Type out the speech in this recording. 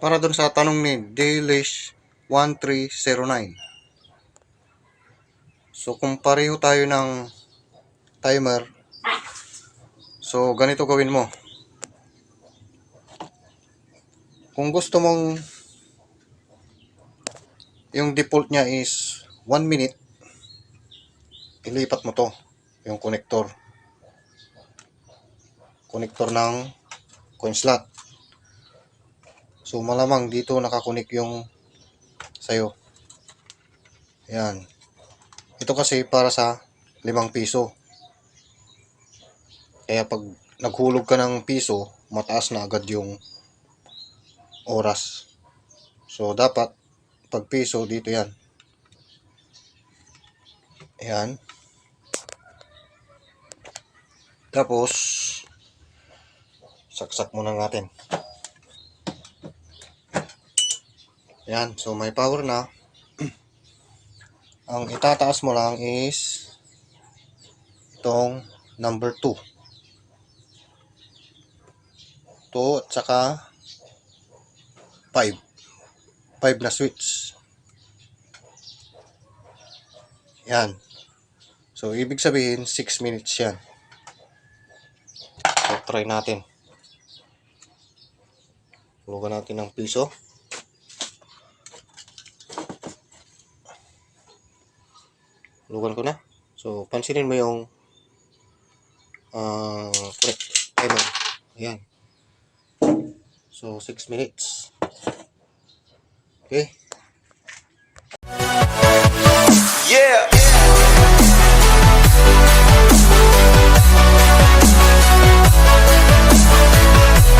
para dun sa tanong ni Delish 1309. So kung pareho tayo ng timer, so ganito gawin mo. Kung gusto mong yung default niya is 1 minute, ilipat mo to, yung connector. Connector ng coin slot. So malamang dito nakakunik yung sayo. Yan. Ito kasi para sa 5 piso. Kaya pag naghulog ka ng piso, mataas na agad yung oras. So dapat pag piso dito yan. Yan. Tapos saksak muna natin. Yan, so may power na. Ang itataas mo lang is itong number 2. 2 at saka 5. 5 na switch. Yan. So, ibig sabihin, 6 minutes yan. So, try natin. Hulugan natin ng piso. Hulugan ko na. So, pansinin mo yung uh, correct timer. Ayan. So, 6 minutes. Okay.